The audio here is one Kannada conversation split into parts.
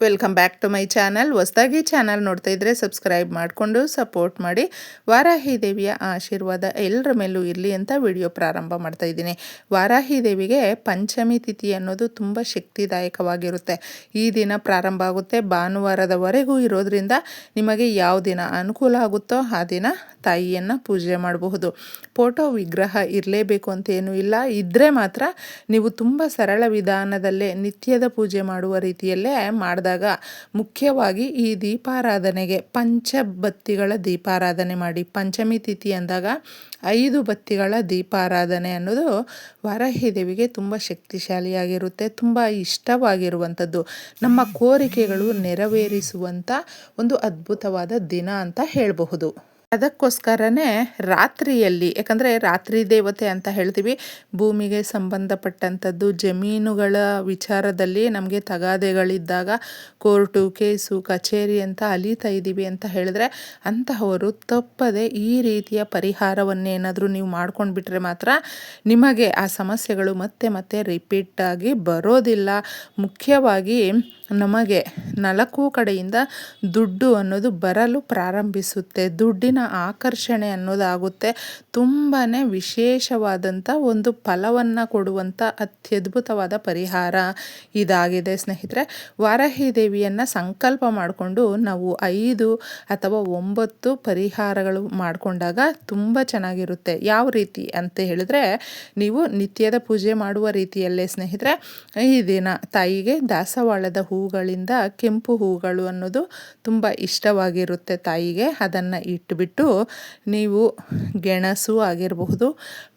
Welcome back to my channel. ಹೊಸದಾಗಿ ಚಾನಲ್ ನೋಡ್ತಾ ಇದ್ದರೆ ಸಬ್ಸ್ಕ್ರೈಬ್ ಮಾಡಿಕೊಂಡು ಸಪೋರ್ಟ್ ಮಾಡಿ. ವಾರಾಹಿ ದೇವಿಯ ಆಶೀರ್ವಾದ ಎಲ್ಲರ ಮೇಲೂ ಇರಲಿ ಅಂತ ವಿಡಿಯೋ ಪ್ರಾರಂಭ ಮಾಡ್ತಾ ಇದ್ದೀನಿ. ವಾರಾಹಿ ದೇವಿಗೆ ಪಂಚಮಿ ತಿಥಿ ಅನ್ನೋದು ತುಂಬ ಶಕ್ತಿದಾಯಕವಾಗಿರುತ್ತೆ. ಈ ದಿನ ಪ್ರಾರಂಭ ಆಗುತ್ತೆ. ಭಾನುವಾರದವರೆಗೂ ಇರೋದ್ರಿಂದ ನಿಮಗೆ ಯಾವ ದಿನ ಅನುಕೂಲ ಆಗುತ್ತೋ ಆ ದಿನ ತಾಯಿಯನ್ನು ಪೂಜೆ ಮಾಡಬಹುದು. ಫೋಟೋ ವಿಗ್ರಹ ಇರಲೇಬೇಕು ಅಂತ ಏನೂ ಇಲ್ಲ. ಇದ್ದರೆ ಮಾತ್ರ ನೀವು ತುಂಬ ಸರಳ ವಿಧಾನದಲ್ಲೇ ನಿತ್ಯದ ಪೂಜೆ ಮಾಡುವ ರೀತಿಯಲ್ಲೇ ಮಾಡಿದಾಗ ಮುಖ್ಯವಾಗಿ ಈ ದೀಪಾರಾಧನೆಗೆ ಪಂಚಬತ್ತಿಗಳ ದೀಪಾರಾಧನೆ ಮಾಡಿ. ಪಂಚಮಿ ತಿಥಿ ಅಂದಾಗ ಐದು ಬತ್ತಿಗಳ ದೀಪಾರಾಧನೆ ಅನ್ನೋದು ವಾರಾಹಿ ದೇವಿಗೆ ತುಂಬ ಶಕ್ತಿಶಾಲಿಯಾಗಿರುತ್ತೆ, ತುಂಬ ಇಷ್ಟವಾಗಿರುವಂಥದ್ದು. ನಮ್ಮ ಕೋರಿಕೆಗಳು ನೆರವೇರಿಸುವಂಥ ಒಂದು ಅದ್ಭುತವಾದ ದಿನ ಅಂತ ಹೇಳಬಹುದು. ಅದಕ್ಕೋಸ್ಕರನೇ ರಾತ್ರಿಯಲ್ಲಿ ಯಾಕಂದರೆ ರಾತ್ರಿ ದೇವತೆ ಅಂತ ಹೇಳ್ತೀವಿ, ಭೂಮಿಗೆ ಸಂಬಂಧಪಟ್ಟಂಥದ್ದು, ಜಮೀನುಗಳ ವಿಚಾರದಲ್ಲಿ ನಮಗೆ ತಗಾದೆಗಳಿದ್ದಾಗ, ಕೋರ್ಟು, ಕೇಸು, ಕಚೇರಿ ಅಂತ ಅಲೀತಾ ಇದ್ದೀವಿ ಅಂತ ಹೇಳಿದ್ರೆ, ಅಂತಹವರು ತಪ್ಪದೆ ಈ ರೀತಿಯ ಪರಿಹಾರವನ್ನೇನಾದರೂ ನೀವು ಮಾಡ್ಕೊಂಡು ಬಿಟ್ಟರೆ ಮಾತ್ರ ನಿಮಗೆ ಆ ಸಮಸ್ಯೆಗಳು ಮತ್ತೆ ಮತ್ತೆ ರಿಪೀಟಾಗಿ ಬರೋದಿಲ್ಲ. ಮುಖ್ಯವಾಗಿ ನಮಗೆ ನಾಲ್ಕು ಕಡೆಯಿಂದ ದುಡ್ಡು ಅನ್ನೋದು ಬರಲು ಪ್ರಾರಂಭಿಸುತ್ತೆ. ದುಡ್ಡಿನ ಆಕರ್ಷಣೆ ಅನ್ನೋದಾಗುತ್ತೆ. ತುಂಬಾ ವಿಶೇಷವಾದಂಥ ಒಂದು ಫಲವನ್ನು ಕೊಡುವಂಥ ಅತ್ಯದ್ಭುತವಾದ ಪರಿಹಾರ ಇದಾಗಿದೆ ಸ್ನೇಹಿತರೆ. ವಾರಹಿ ದೇವಿಯನ್ನು ಸಂಕಲ್ಪ ಮಾಡಿಕೊಂಡು ನಾವು ಐದು ಅಥವಾ ಒಂಬತ್ತು ಪರಿಹಾರಗಳು ಮಾಡಿಕೊಂಡಾಗ ತುಂಬ ಚೆನ್ನಾಗಿರುತ್ತೆ. ಯಾವ ರೀತಿ ಅಂತ ಹೇಳಿದ್ರೆ, ನೀವು ನಿತ್ಯದ ಪೂಜೆ ಮಾಡುವ ರೀತಿಯಲ್ಲೇ ಸ್ನೇಹಿತರೆ, ಈ ದಿನ ತಾಯಿಗೆ ದಾಸವಾಳದ ಹೂಗಳಿಂದ ಕೆಂಪು ಹೂಗಳು ಅನ್ನೋದು ತುಂಬ ಇಷ್ಟವಾಗಿರುತ್ತೆ ತಾಯಿಗೆ. ಅದನ್ನು ಇಟ್ಟುಬಿಟ್ಟು ನೀವು ಗೆಣಸು ಆಗಿರಬಹುದು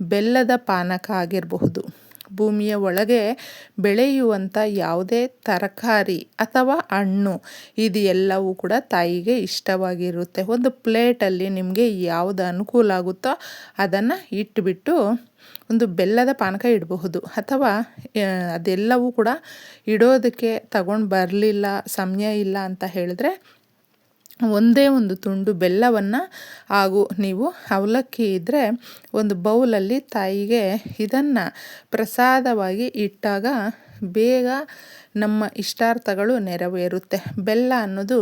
ಬೆಲ್ಲದ ಪಾನಕ ಆಗಿರಬಹುದು. ಭೂಮಿಯ ಒಳಗೆ ಬೆಳೆಯುವಂಥ ಯಾವುದೇ ತರಕಾರಿ ಅಥವಾ ಹಣ್ಣು, ಇದು ಎಲ್ಲವೂ ಕೂಡ ತಾಯಿಗೆ ಇಷ್ಟವಾಗಿರುತ್ತೆ. ಒಂದು ಪ್ಲೇಟಲ್ಲಿ ನಿಮಗೆ ಯಾವುದು ಅನುಕೂಲ ಆಗುತ್ತೋ ಅದನ್ನು ಇಟ್ಟುಬಿಟ್ಟು ಒಂದು ಬೆಲ್ಲದ ಪಾನಕ ಇಡಬಹುದು. ಅಥವಾ ಅದೆಲ್ಲವೂ ಕೂಡ ಇಡೋದಕ್ಕೆ ತಗೊಂಡು ಬರಲಿಲ್ಲ, ಸಮಯ ಇಲ್ಲ ಅಂತ ಹೇಳಿದ್ರೆ ಒಂದೇ ಒಂದು ತುಂಡು ಬೆಲ್ಲವನ್ನು ಹಾಗೂ ನೀವು ಅವಲಕ್ಕಿ ಇದ್ದರೆ ಒಂದು ಬೌಲಲ್ಲಿ ತಾಯಿಗೆ ಇದನ್ನು ಪ್ರಸಾದವಾಗಿ ಇಟ್ಟಾಗ ಬೇಗ ನಮ್ಮ ಇಷ್ಟಾರ್ಥಗಳು ನೆರವೇರುತ್ತೆ. ಬೆಲ್ಲ ಅನ್ನೋದು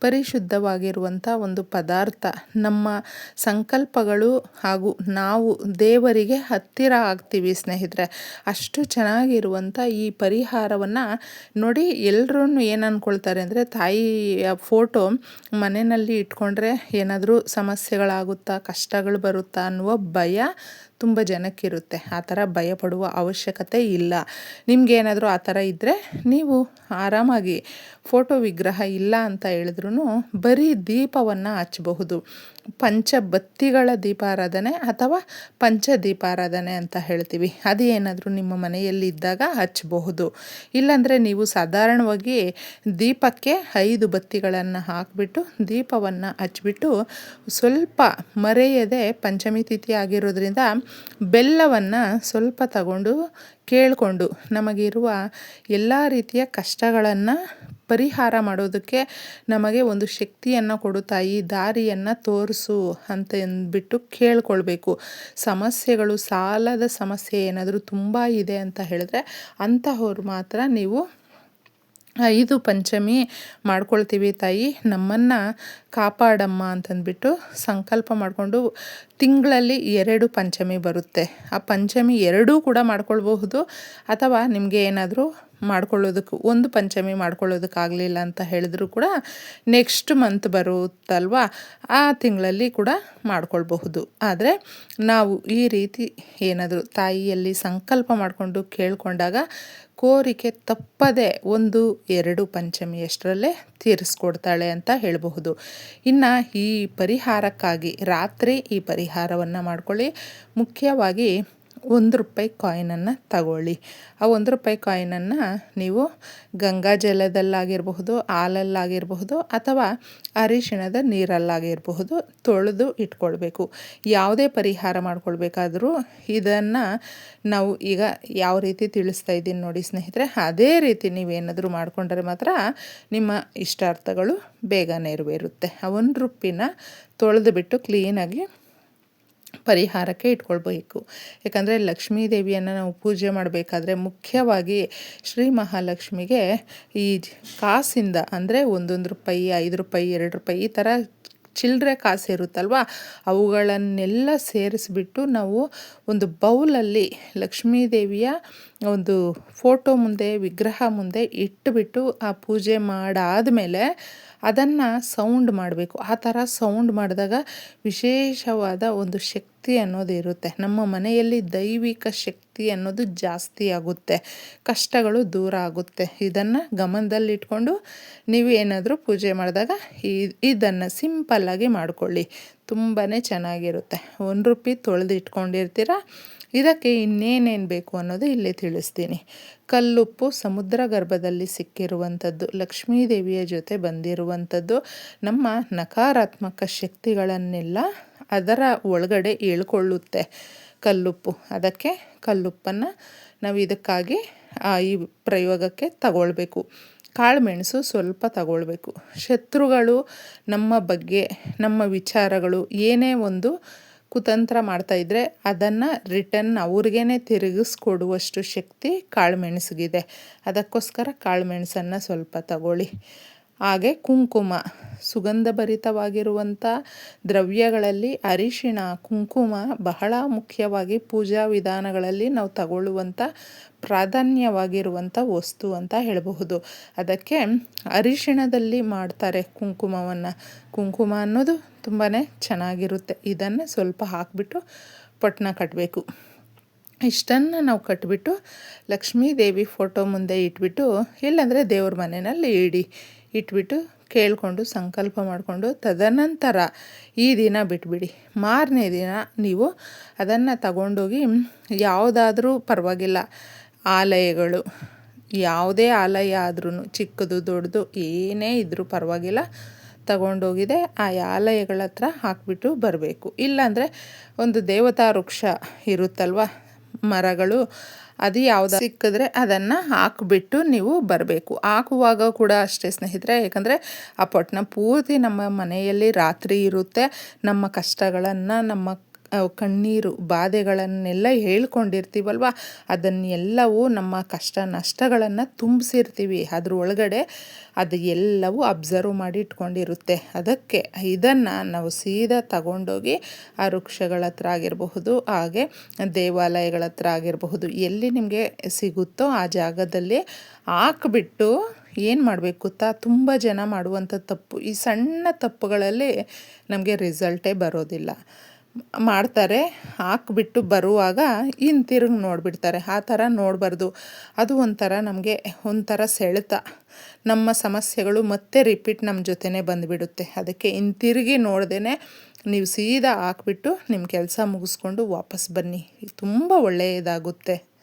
ಪರಿಶುದ್ಧವಾಗಿರುವಂಥ ಒಂದು ಪದಾರ್ಥ. ನಮ್ಮ ಸಂಕಲ್ಪಗಳು ಹಾಗೂ ನಾವು ದೇವರಿಗೆ ಹತ್ತಿರ ಆಗ್ತೀವಿ ಸ್ನೇಹಿತರೆ. ಅಷ್ಟು ಚೆನ್ನಾಗಿರುವಂಥ ಈ ಪರಿಹಾರವನ್ನು ನೋಡಿ ಎಲ್ಲರೂ ಏನು ಅಂದ್ಕೊಳ್ತಾರೆ ಅಂದರೆ ತಾಯಿಯ ಫೋಟೋ ಮನೆಯಲ್ಲಿ ಇಟ್ಕೊಂಡ್ರೆ ಏನಾದರೂ ಸಮಸ್ಯೆಗಳಾಗುತ್ತಾ, ಕಷ್ಟಗಳು ಬರುತ್ತಾ ಅನ್ನುವ ಭಯ ತುಂಬ ಜನಕ್ಕಿರುತ್ತೆ. ಆ ಥರ ಭಯಪಡುವ ಅವಶ್ಯಕತೆ ಇಲ್ಲ. ನಿಮಗೇನಾದರೂ ಆ ಥರ ಇದ್ದರೆ ನೀವು ಆರಾಮಾಗಿ ಫೋಟೋ ವಿಗ್ರಹ ಇಲ್ಲ ಅಂತ ಹೇಳಿದ್ರೂ ಬರೀ ದೀಪವನ್ನು ಹಚ್ಚಬಹುದು. ಪಂಚಬತ್ತಿಗಳ ದೀಪಾರಾಧನೆ ಅಥವಾ ಪಂಚ ದೀಪಾರಾಧನೆ ಅಂತ ಹೇಳ್ತೀವಿ. ಅದು ಏನಾದರೂ ನಿಮ್ಮ ಮನೆಯಲ್ಲಿ ಇದ್ದಾಗ ಹಚ್ಚಬಹುದು. ಇಲ್ಲಾಂದರೆ ನೀವು ಸಾಧಾರಣವಾಗಿ ದೀಪಕ್ಕೆ ಐದು ಬತ್ತಿಗಳನ್ನು ಹಾಕಿಬಿಟ್ಟು ದೀಪವನ್ನು ಹಚ್ಬಿಟ್ಟು ಸ್ವಲ್ಪ ಮರೆಯದೆ ಪಂಚಮಿ ತಿಥಿ ಆಗಿರೋದ್ರಿಂದ ಬೆಲ್ಲವನ್ನು ಸ್ವಲ್ಪ ತಗೊಂಡು ಕೇಳಿಕೊಂಡು ನಮಗಿರುವ ಎಲ್ಲ ರೀತಿಯ ಕಷ್ಟಗಳನ್ನು ಪರಿಹಾರ ಮಾಡೋದಕ್ಕೆ ನಮಗೆ ಒಂದು ಶಕ್ತಿಯನ್ನು ಕೊಡು ತಾಯಿ ದಾರಿಯನ್ನು ತೋರಿಸು ಅಂತ ಅಂದ್ಬಿಟ್ಟು ಕೇಳ್ಕೊಳ್ಬೇಕು. ಸಮಸ್ಯೆಗಳು ಸಾಲದ ಸಮಸ್ಯೆ ಏನಾದರೂ ತುಂಬ ಇದೆ ಅಂತ ಹೇಳಿದ್ರೆ ಅಂತಹವ್ರು ಮಾತ್ರ ನೀವು ಐದು ಪಂಚಮಿ ಮಾಡ್ಕೊಳ್ತೀವಿ ತಾಯಿ. ನಮ್ಮನ್ನು ಕಾಪಾಡಮ್ಮ ಅಂತಂದ್ಬಿಟ್ಟು ಸಂಕಲ್ಪ ಮಾಡಿಕೊಂಡು ತಿಂಗಳಲ್ಲಿ ಎರಡು ಪಂಚಮಿ ಬರುತ್ತೆ. ಆ ಪಂಚಮಿ ಎರಡೂ ಕೂಡ ಮಾಡ್ಕೊಳ್ಬಹುದು. ಅಥವಾ ನಿಮಗೆ ಏನಾದರೂ ಮಾಡ್ಕೊಳ್ಳೋದಕ್ಕೆ, ಒಂದು ಪಂಚಮಿ ಮಾಡ್ಕೊಳ್ಳೋದಕ್ಕಾಗಲಿಲ್ಲ ಅಂತ ಹೇಳಿದ್ರು ಕೂಡ ನೆಕ್ಸ್ಟ್ ಮಂತ್ ಬರುತ್ತಲ್ವ? ಆ ತಿಂಗಳಲ್ಲಿ ಕೂಡ ಮಾಡ್ಕೊಳ್ಬಹುದು. ಆದರೆ ನಾವು ಈ ರೀತಿ ಏನಾದರೂ ತಾಯಿಯಲ್ಲಿ ಸಂಕಲ್ಪ ಮಾಡಿಕೊಂಡು ಕೇಳಿಕೊಂಡಾಗ ಕೋರಿಕೆ ತಪ್ಪದೆ ಒಂದು, ಎರಡು ಪಂಚಮಿಯಷ್ಟರಲ್ಲೇ ತೀರಿಸ್ಕೊಡ್ತಾಳೆ ಅಂತ ಹೇಳಬಹುದು. ಇನ್ನು ಈ ಪರಿಹಾರಕ್ಕಾಗಿ ರಾತ್ರಿ ಈ ಪರಿಹಾರವನ್ನು ಮಾಡ್ಕೊಳ್ಳಿ. ಮುಖ್ಯವಾಗಿ ಒಂದು ರೂಪಾಯಿ ಕಾಯಿನನ್ನು ತಗೊಳ್ಳಿ. ಆ ಒಂದು ರೂಪಾಯಿ ಕಾಯಿನನ್ನು ನೀವು ಗಂಗಾ ಜಲದಲ್ಲಾಗಿರಬಹುದು, ಹಾಲಲ್ಲಾಗಿರಬಹುದು ಅಥವಾ ಅರಿಶಿಣದ ನೀರಲ್ಲಾಗಿರಬಹುದು ತೊಳೆದು ಇಟ್ಕೊಳ್ಬೇಕು. ಯಾವುದೇ ಪರಿಹಾರ ಮಾಡ್ಕೊಳ್ಬೇಕಾದರೂ ಇದನ್ನು ನಾವು ಈಗ ಯಾವ ರೀತಿ ತಿಳಿಸ್ತಾ ಇದ್ದೀನಿ ನೋಡಿ ಸ್ನೇಹಿತರೆ, ಅದೇ ರೀತಿ ನೀವೇನಾದರೂ ಮಾಡಿಕೊಂಡ್ರೆ ಮಾತ್ರ ನಿಮ್ಮ ಇಷ್ಟಾರ್ಥಗಳು ಬೇಗ ನೆರವೇರುತ್ತೆ. ಆ ಒಂದು ರೂಪಿನ ತೊಳೆದು ಬಿಟ್ಟು ಕ್ಲೀನಾಗಿ ಪರಿಹಾರಕ್ಕೆ ಇಟ್ಕೊಳ್ಬೇಕು. ಯಾಕಂದರೆ ಲಕ್ಷ್ಮೀ ದೇವಿಯನ್ನು ನಾವು ಪೂಜೆ ಮಾಡಬೇಕಾದ್ರೆ ಮುಖ್ಯವಾಗಿ ಶ್ರೀ ಮಹಾಲಕ್ಷ್ಮಿಗೆ ಈ ಕಾಸಿಂದ ಅಂದರೆ ಒಂದೊಂದು ರೂಪಾಯಿ, ಐದು ರೂಪಾಯಿ, ಎರಡು ರೂಪಾಯಿ ಈ ಥರ ಚಿಲ್ಲರೆ ಕಾಸು ಇರುತ್ತಲ್ವ? ಅವುಗಳನ್ನೆಲ್ಲ ಸೇರಿಸ್ಬಿಟ್ಟು ನಾವು ಒಂದು ಬೌಲಲ್ಲಿ ಲಕ್ಷ್ಮೀ ದೇವಿಯ ಒಂದು ಫೋಟೋ ಮುಂದೆ, ವಿಗ್ರಹ ಮುಂದೆ ಇಟ್ಟುಬಿಟ್ಟು ಆ ಪೂಜೆ ಮಾಡಾದಮೇಲೆ ಅದನ್ನು ಸೌಂಡ್ ಮಾಡಬೇಕು. ಆ ಥರ ಸೌಂಡ್ ಮಾಡಿದಾಗ ವಿಶೇಷವಾದ ಒಂದು ಶಕ್ತಿ ಅನ್ನೋದು ಇರುತ್ತೆ. ನಮ್ಮ ಮನೆಯಲ್ಲಿ ದೈವಿಕ ಶಕ್ತಿ ಅನ್ನೋದು ಜಾಸ್ತಿ ಆಗುತ್ತೆ. ಕಷ್ಟಗಳು ದೂರ ಆಗುತ್ತೆ. ಇದನ್ನು ಗಮನದಲ್ಲಿಟ್ಕೊಂಡು ನೀವು ಏನಾದರೂ ಪೂಜೆ ಮಾಡಿದಾಗ ಇದನ್ನು ಸಿಂಪಲ್ಲಾಗಿ ಮಾಡಿಕೊಳ್ಳಿ. ತುಂಬಾ ಚೆನ್ನಾಗಿರುತ್ತೆ. ಒಂದು ರೂಪಾಯಿ ತೊಳೆದು ಇಟ್ಕೊಂಡಿರ್ತೀರ? ಇದಕ್ಕೆ ಇನ್ನೇನೇನು ಬೇಕು ಅನ್ನೋದು ಇಲ್ಲಿ ತಿಳಿಸ್ತೀನಿ. ಕಲ್ಲುಪ್ಪು ಸಮುದ್ರ ಗರ್ಭದಲ್ಲಿ ಸಿಕ್ಕಿರುವಂಥದ್ದು, ಲಕ್ಷ್ಮೀದೇವಿಯ ಜೊತೆ ಬಂದಿರುವಂಥದ್ದು, ನಮ್ಮ ನಕಾರಾತ್ಮಕ ಶಕ್ತಿಗಳನ್ನೆಲ್ಲ ಅದರ ಒಳಗಡೆ ಹೇಳ್ಕೊಳ್ಳುತ್ತೆ ಕಲ್ಲುಪ್ಪು. ಅದಕ್ಕೆ ಕಲ್ಲುಪ್ಪನ್ನು ನಾವು ಇದಕ್ಕಾಗಿ ಈ ಪ್ರಯೋಗಕ್ಕೆ ತಗೊಳ್ಬೇಕು. ಕಾಳುಮೆಣಸು ಸ್ವಲ್ಪ ತಗೊಳ್ಬೇಕು. ಶತ್ರುಗಳು ನಮ್ಮ ಬಗ್ಗೆ, ನಮ್ಮ ವಿಚಾರಗಳು ಏನೇ ಒಂದು ಕುತಂತ್ರ ಮಾಡ್ತಾಯಿದ್ರೆ ಅದನ್ನು ರಿಟರ್ನ್ ಅವ್ರಿಗೇ ತಿರುಗಿಸ್ಕೊಡುವಷ್ಟು ಶಕ್ತಿ ಕಾಳುಮೆಣಸಿಗಿದೆ. ಅದಕ್ಕೋಸ್ಕರ ಕಾಳುಮೆಣಸನ್ನು ಸ್ವಲ್ಪ ತಗೊಳ್ಳಿ. ಹಾಗೆ ಕುಂಕುಮ, ಸುಗಂಧಭರಿತವಾಗಿರುವಂಥ ದ್ರವ್ಯಗಳಲ್ಲಿ ಅರಿಶಿಣ, ಕುಂಕುಮ ಬಹಳ ಮುಖ್ಯವಾಗಿ ಪೂಜಾ ವಿಧಾನಗಳಲ್ಲಿ ನಾವು ತಗೊಳ್ಳುವಂಥ ಪ್ರಾಧಾನ್ಯವಾಗಿರುವಂಥ ವಸ್ತು ಅಂತ ಹೇಳಬಹುದು. ಅದಕ್ಕೆ ಅರಿಶಿಣದಲ್ಲಿ ಮಾಡ್ತಾರೆ ಕುಂಕುಮವನ್ನು. ಕುಂಕುಮ ಅನ್ನೋದು ತುಂಬಾ ಚೆನ್ನಾಗಿರುತ್ತೆ. ಇದನ್ನು ಸ್ವಲ್ಪ ಹಾಕಿಬಿಟ್ಟು ಪೊಟ್ಟಣ ಕಟ್ಟಬೇಕು ಇಷ್ಟನ್ನು ನಾವು ಕಟ್ಬಿಟ್ಟು ಲಕ್ಷ್ಮೀ ದೇವಿ ಫೋಟೋ ಮುಂದೆ ಇಟ್ಬಿಟ್ಟು, ಇಲ್ಲಾಂದರೆ ದೇವ್ರ ಮನೆಯಲ್ಲಿ ಇಡಿ. ಇಟ್ಬಿಟ್ಟು ಕೇಳಿಕೊಂಡು ಸಂಕಲ್ಪ ಮಾಡಿಕೊಂಡು ತದನಂತರ ಈ ದಿನ ಬಿಟ್ಬಿಡಿ. ಮಾರನೇ ದಿನ ನೀವು ಅದನ್ನು ತಗೊಂಡೋಗಿ ಯಾವುದಾದ್ರೂ ಪರವಾಗಿಲ್ಲ. ಆಲಯಗಳು, ಯಾವುದೇ ಆಲಯ ಆದ್ರೂ ಚಿಕ್ಕದು ದೊಡ್ಡದು ಏನೇ ಇದ್ದರೂ ಪರವಾಗಿಲ್ಲ. ತಗೊಂಡೋಗಿದೆ, ಆ ಆಲಯಗಳ ಹತ್ರ ಹಾಕಿಬಿಟ್ಟು ಬರಬೇಕು. ಇಲ್ಲಾಂದರೆ ಒಂದು ದೇವತಾ ವೃಕ್ಷ ಇರುತ್ತಲ್ವ ಮರಗಳು, ಅದು ಯಾವ್ದು ಸಿಕ್ಕಿದ್ರೆ ಅದನ್ನು ಹಾಕಿಬಿಟ್ಟು ನೀವು ಬರಬೇಕು. ಹಾಕುವಾಗ ಕೂಡ ಅಷ್ಟೇ ಸ್ನೇಹಿತರೆ, ಯಾಕಂದರೆ ಆ ಪೊಟ್ಟಣ ಪೂರ್ತಿ ನಮ್ಮ ಮನೆಯಲ್ಲಿ ರಾತ್ರಿ ಇರುತ್ತೆ. ನಮ್ಮ ಕಷ್ಟಗಳನ್ನು, ನಮ್ಮ ಕಣ್ಣೀರು ಬಾಧೆಗಳನ್ನೆಲ್ಲ ಹೇಳ್ಕೊಂಡಿರ್ತೀವಲ್ವ? ಅದನ್ನೆಲ್ಲವೂ ನಮ್ಮ ಕಷ್ಟ ನಷ್ಟಗಳನ್ನು ತುಂಬಿಸಿರ್ತೀವಿ. ಅದ್ರ ಒಳಗಡೆ ಅದು ಎಲ್ಲವೂ ಅಬ್ಸರ್ವ್ ಮಾಡಿ ಇಟ್ಕೊಂಡಿರುತ್ತೆ. ಅದಕ್ಕೆ ಇದನ್ನು ನಾವು ಸೀದಾ ತಗೊಂಡೋಗಿ ಆ ವೃಕ್ಷಗಳ ಹತ್ರ ಆಗಿರಬಹುದು, ಹಾಗೆ ದೇವಾಲಯಗಳ ಹತ್ರ ಆಗಿರಬಹುದು, ಎಲ್ಲಿ ನಿಮಗೆ ಸಿಗುತ್ತೋ ಆ ಜಾಗದಲ್ಲಿ ಹಾಕ್ಬಿಟ್ಟು ಏನು ಮಾಡಬೇಕು ಗೊತ್ತಾ? ತುಂಬ ಜನ ಮಾಡುವಂಥ ತಪ್ಪು. ಈ ಸಣ್ಣ ತಪ್ಪುಗಳಲ್ಲಿ ನಮಗೆ ರಿಸಲ್ಟೇ ಬರೋದಿಲ್ಲ. ಮಾಡ್ತಾರೆ, ಹಾಕ್ಬಿಟ್ಟು ಬರುವಾಗ ಹಿಂತಿರುಗಿ ನೋಡಿಬಿಡ್ತಾರೆ. ಆ ಥರ ನೋಡಬಾರ್ದು. ಅದು ಒಂಥರ ನಮಗೆ ಒಂಥರ ಸೆಳೆತ. ನಮ್ಮ ಸಮಸ್ಯೆಗಳು ಮತ್ತೆ ರಿಪೀಟ್ ನಮ್ಮ ಜೊತೆನೇ ಬಂದುಬಿಡುತ್ತೆ. ಅದಕ್ಕೆ ಹಿಂತಿರುಗಿ ನೋಡ್ದೇ ನೀವು ಸೀದಾ ಹಾಕ್ಬಿಟ್ಟು ನಿಮ್ಮ ಕೆಲಸ ಮುಗಿಸ್ಕೊಂಡು ವಾಪಸ್ ಬನ್ನಿ. ತುಂಬ ಒಳ್ಳೆಯದಾಗುತ್ತೆ.